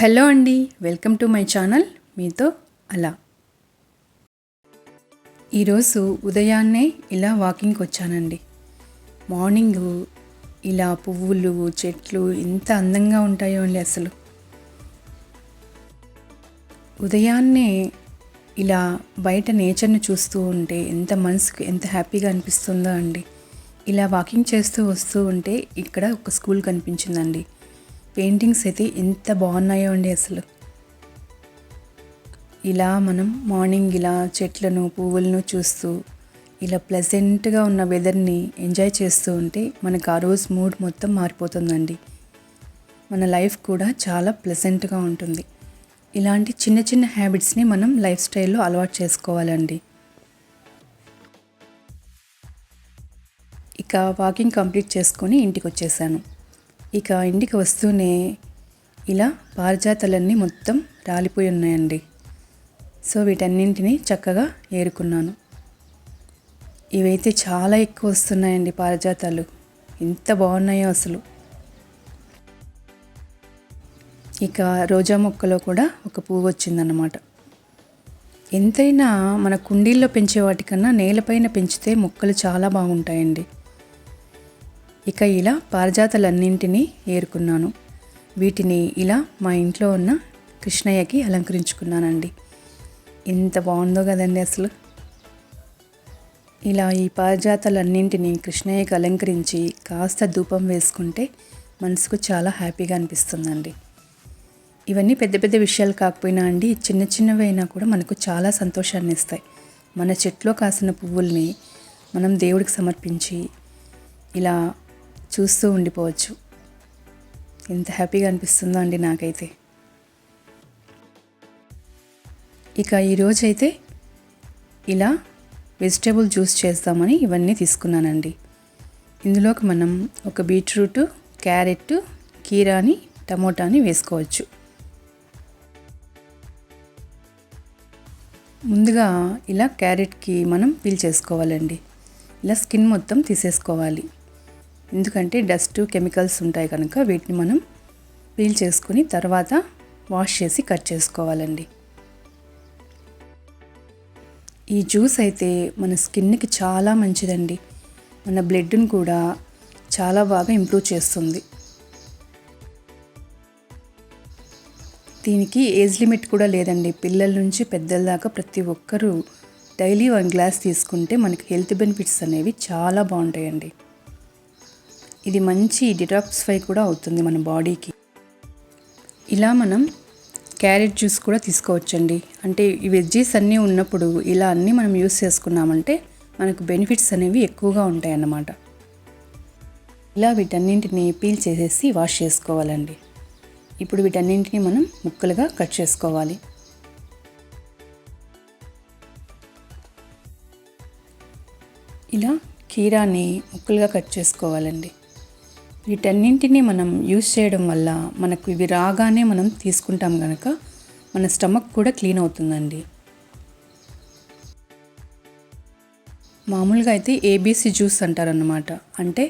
Hello అండి welcome to my channel మీతో అలా. ఈరోజు ఉదయాన్నే ఇలా వాకింగ్కి వచ్చానండి. మార్నింగ్ ఇలా పువ్వులు చెట్లు ఎంత అందంగా ఉంటాయో అండి అసలు. ఉదయాన్నే ఇలా బయట నేచర్ని చూస్తూ ఉంటే ఎంత మనసుకు ఎంత హ్యాపీగా అనిపిస్తుందో అండి. ఇలా వాకింగ్ చేస్తూ వస్తూ ఉంటే ఇక్కడ ఒక స్కూల్ కనిపించిందండి. పెయింటింగ్స్ అయితే ఎంత బాగున్నాయో అండి అసలు. ఇలా మనం మార్నింగ్ ఇలా చెట్లను పువ్వులను చూస్తూ ఇలా ప్లెజెంట్గా ఉన్న వెదర్ని ఎంజాయ్ చేస్తూ ఉంటే మనకు ఆ రోజు మూడ్ మొత్తం మారిపోతుందండి. మన లైఫ్ కూడా చాలా ప్లెజెంట్గా ఉంటుంది. ఇలాంటి చిన్న చిన్న హ్యాబిట్స్ని మనం లైఫ్ స్టైల్లో అలవాటు చేసుకోవాలండి. ఇక వాకింగ్ కంప్లీట్ చేసుకొని ఇంటికి వచ్చేసాను. ఇక ఇంటికి వస్తూనే ఇలా పారిజాతలన్నీ మొత్తం రాలిపోయి ఉన్నాయండి. సో వీటన్నింటినీ చక్కగా ఏరుకున్నాను. ఇవైతే చాలా ఎక్కువ వస్తున్నాయండి పారిజాతాలు. ఎంత బాగున్నాయో అసలు. ఇక రోజా మొక్కలో కూడా ఒక పువ్వు వచ్చిందన్నమాట. ఎంతైనా మన కుండీల్లో పెంచే వాటికన్నా నేలపైన పెంచితే మొక్కలు చాలా బాగుంటాయండి. ఇక ఇలా పారిజాతలన్నింటినీ ఏరుకున్నాను. వీటిని ఇలా మా ఇంట్లో ఉన్న కృష్ణయ్యకి అలంకరించుకున్నానండి. ఎంత బాగుందో కదండి అసలు. ఇలా ఈ పారిజాతాలన్నింటినీ కృష్ణయ్యకి అలంకరించి కాస్త ధూపం వేసుకుంటే మనసుకు చాలా హ్యాపీగా అనిపిస్తుందండి. ఇవన్నీ పెద్ద పెద్ద విషయాలు కాకపోయినా అండి చిన్న చిన్నవి అయినా కూడా మనకు చాలా సంతోషాన్ని ఇస్తాయి. మన చెట్లో కాసిన పువ్వుల్ని మనం దేవుడికి సమర్పించి ఇలా చూస్తూ ఉండిపోవచ్చు. ఎంత హ్యాపీగా అనిపిస్తుందో అండి నాకైతే? ఇక ఈరోజైతే ఇలా వెజిటేబుల్ జ్యూస్ చేస్తామని ఇవన్నీ తీసుకున్నానండి. ఇందులోకి మనం ఒక బీట్రూట్ క్యారెట్ కీరాని టమోటాని వేసుకోవచ్చు. ముందుగా ఇలా క్యారెట్కి మనం పీల్ చేసుకోవాలండి. ఇలా స్కిన్ మొత్తం తీసేసుకోవాలి. ఎందుకంటే డస్ట్ కెమికల్స్ ఉంటాయి కనుక వీటిని మనం పీల్ చేసుకుని తర్వాత వాష్ చేసి కట్ చేసుకోవాలండి. ఈ జ్యూస్ అయితే మన స్కిన్కి చాలా మంచిదండి. మన బ్లడ్ని కూడా చాలా బాగా ఇంప్రూవ్ చేస్తుంది. దీనికి ఏజ్ లిమిట్ కూడా లేదండి. పిల్లల నుంచి పెద్దల దాకా ప్రతి ఒక్కరూ డైలీ వన్ గ్లాస్ తీసుకుంటే మనకి హెల్త్ బెనిఫిట్స్ అనేవి చాలా బాగుంటాయండి. ఇది మంచి డిటాక్సిఫై కూడా అవుతుంది మన బాడీకి ఇలా మనం క్యారెట్ జ్యూస్ కూడా తీసుకోవచ్చండి. అంటే ఈ వెజ్జీస్ అన్నీ ఉన్నప్పుడు ఇలా అన్నీ మనం యూస్ చేసుకున్నామంటే మనకు బెనిఫిట్స్ అనేవి ఎక్కువగా ఉంటాయి అన్నమాట ఇలా వీటన్నింటిని పీల్ చేసేసి వాష్ చేసుకోవాలండి. ఇప్పుడు వీటన్నింటిని మనం ముక్కలుగా కట్ చేసుకోవాలి. ఇలా కీరాని ముక్కలుగా కట్ చేసుకోవాలండి. వీటన్నింటినీ మనం యూజ్ చేయడం వల్ల మనకు ఇవి రాగానే మనం తీసుకుంటాం కనుక మన స్టమక్ కూడా క్లీన్ అవుతుందండి. మామూలుగా అయితే ఏబీసీ జ్యూస్ అంటారన్నమాట. అంటే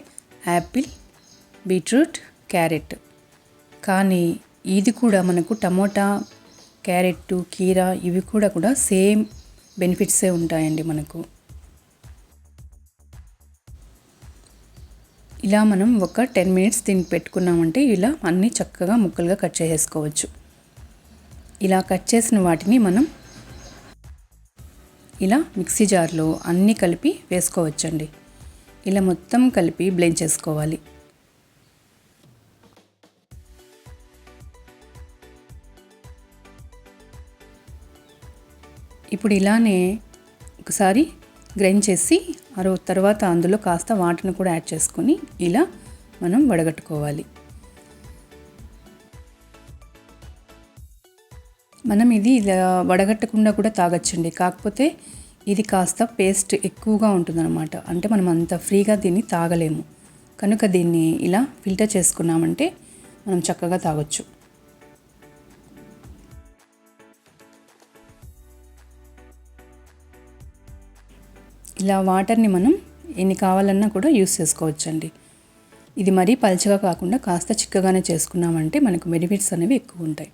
యాపిల్ బీట్రూట్ క్యారెట్. కానీ ఇది కూడా మనకు టమోటా క్యారెట్ కీరా ఇవి కూడా కూడా సేమ్ బెనిఫిట్సే ఉంటాయండి మనకు. ఇలా మనం ఒక టెన్ మినిట్స్ దీన్ని పెట్టుకున్నామంటే ఇలా అన్నీ చక్కగా ముక్కలుగా కట్ చేసేసుకోవచ్చు. ఇలా కట్ చేసిన వాటిని మనం ఇలా మిక్సీ జార్లో అన్నీ కలిపి వేసుకోవచ్చండి. ఇలా మొత్తం కలిపి బ్లెండ్ చేసుకోవాలి. ఇప్పుడు ఇలానే ఒకసారి గ్రైండ్ చేసి మరో తర్వాత అందులో కాస్త వాటిని కూడా యాడ్ చేసుకొని ఇలా మనం వడగట్టుకోవాలి. మనం ఇది ఇలా వడగట్టకుండా కూడా తాగొచ్చండి. కాకపోతే ఇది కాస్త పేస్ట్ ఎక్కువగా ఉంటుందన్నమాట. అంటే మనం అంత ఫ్రీగా దీన్ని తాగలేము. కనుక దీన్ని ఇలా ఫిల్టర్ చేసుకున్నామంటే మనం చక్కగా తాగొచ్చు. ఇలా వాటర్ని మనం ఎన్ని కావాలన్నా కూడా యూస్ చేసుకోవచ్చండి. ఇది మరీ పలచగా కాకుండా కాస్త చిక్కగానే చేసుకున్నామంటే మనకు బెనిఫిట్స్ అనేవి ఎక్కువ ఉంటాయి.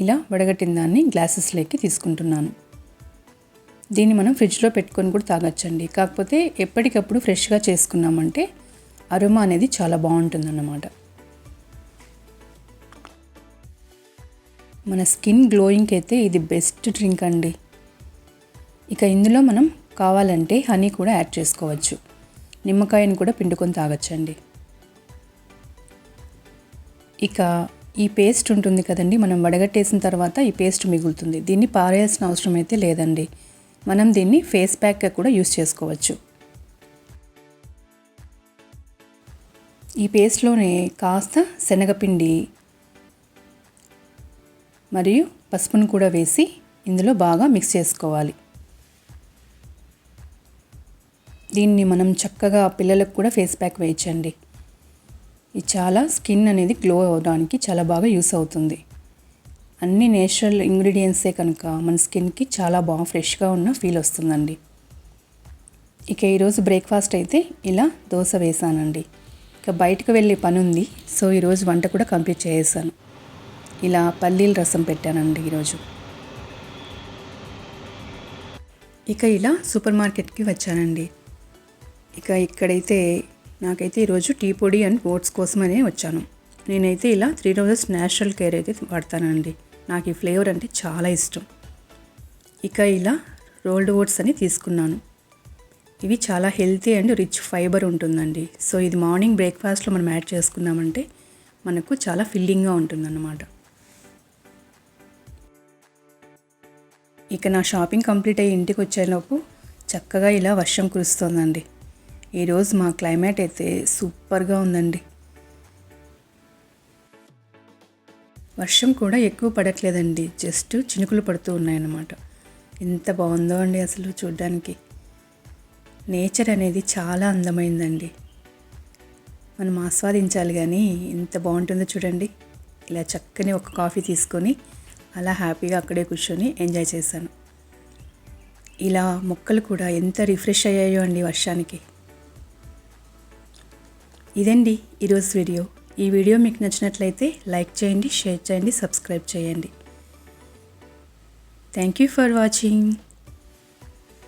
ఇలా వడగట్టిన దాన్ని గ్లాసెస్లోకి తీసుకుంటున్నాను. దీన్ని మనం ఫ్రిడ్జ్లో పెట్టుకొని కూడా తాగొచ్చండి. కాకపోతే ఎప్పటికప్పుడు ఫ్రెష్గా చేసుకున్నామంటే అరుమా అనేది చాలా బాగుంటుందన్నమాట. మన స్కిన్ గ్లోయింగ్కి అయితే ఇది బెస్ట్ డ్రింక్ అండి. ఇక ఇందులో మనం కావాలంటే హనీ కూడా యాడ్ చేసుకోవచ్చు. నిమ్మకాయని కూడా పిండుకొని తాగొచ్చండి. ఇక ఈ పేస్ట్ ఉంటుంది కదండి మనం వడగట్టేసిన తర్వాత ఈ పేస్ట్ మిగులుతుంది. దీన్ని పారేయాల్సిన అవసరం అయితే లేదండి. మనం దీన్ని ఫేస్ ప్యాక్గా కూడా యూస్ చేసుకోవచ్చు. ఈ పేస్ట్లోనే కాస్త శనగపిండి మరియు పసుపును కూడా వేసి ఇందులో బాగా మిక్స్ చేసుకోవాలి. దీన్ని మనం చక్కగా పిల్లలకు కూడా ఫేస్ ప్యాక్ వేయించండి. ఇది చాలా స్కిన్ అనేది గ్లో అవ్వడానికి చాలా బాగా యూస్ అవుతుంది. అన్ని నేచురల్ ఇంగ్రీడియంట్సే కనుక మన స్కిన్కి చాలా బాగా ఫ్రెష్గా ఉన్న ఫీల్ వస్తుందండి. ఇక ఈరోజు బ్రేక్ఫాస్ట్ అయితే ఇలా దోశ వేసానండి. ఇక బయటకు వెళ్ళే పని ఉంది సో ఈరోజు వంట కూడా కంప్లీట్ చేసేసాను. ఇలా పల్లీల రసం పెట్టానండి ఈరోజు. ఇక ఇలా సూపర్ మార్కెట్కి వచ్చానండి. ఇక ఇక్కడైతే నాకైతే ఈరోజు టీ పొడి అండ్ ఓట్స్ కోసమనే వచ్చాను. నేనైతే ఇలా త్రీ రోజెస్ న్యాచురల్ కేర్ అయితే వాడతానండి. నాకు ఈ ఫ్లేవర్ అంటే చాలా ఇష్టం. ఇక ఇలా రోల్డ్ ఓట్స్ అని తీసుకున్నాను. ఇవి చాలా హెల్తీ అండ్ రిచ్ ఫైబర్ ఉంటుందండి. సో ఇది మార్నింగ్ బ్రేక్ఫాస్ట్లో మనం యాడ్ చేసుకున్నామంటే మనకు చాలా ఫిల్లింగ్గా ఉంటుందన్నమాట. ఇక నా షాపింగ్ కంప్లీట్ అయ్యి ఇంటికి వచ్చేలోపు చక్కగా ఇలా వర్షం కురుస్తోందండి. ఈరోజు మా క్లైమేట్ అయితే సూపర్గా ఉందండి. వర్షం కూడా ఎక్కువ పడట్లేదండి. జస్ట్ చినుకులు పడుతూ ఉన్నాయన్నమాట. ఎంత బాగుందో అండి అసలు చూడ్డానికి. నేచర్ అనేది చాలా అందమైందండి. మనం ఆస్వాదించాలి కానీ ఎంత బాగుంటుందో చూడండి. ఇలా చక్కని ఒక కాఫీ తీసుకొని అలా హ్యాపీగా అక్కడే కూర్చొని ఎంజాయ్ చేశాను. ఇలా మొక్కలు కూడా ఎంత రిఫ్రెష్ అయ్యాయో అండి వర్షానికి. ఇదండి ఈరోజు వీడియో. ఈ వీడియో మీకు నచ్చినట్లయితే లైక్ చేయండి షేర్ చేయండి సబ్స్క్రైబ్ చేయండి. Thank you for watching.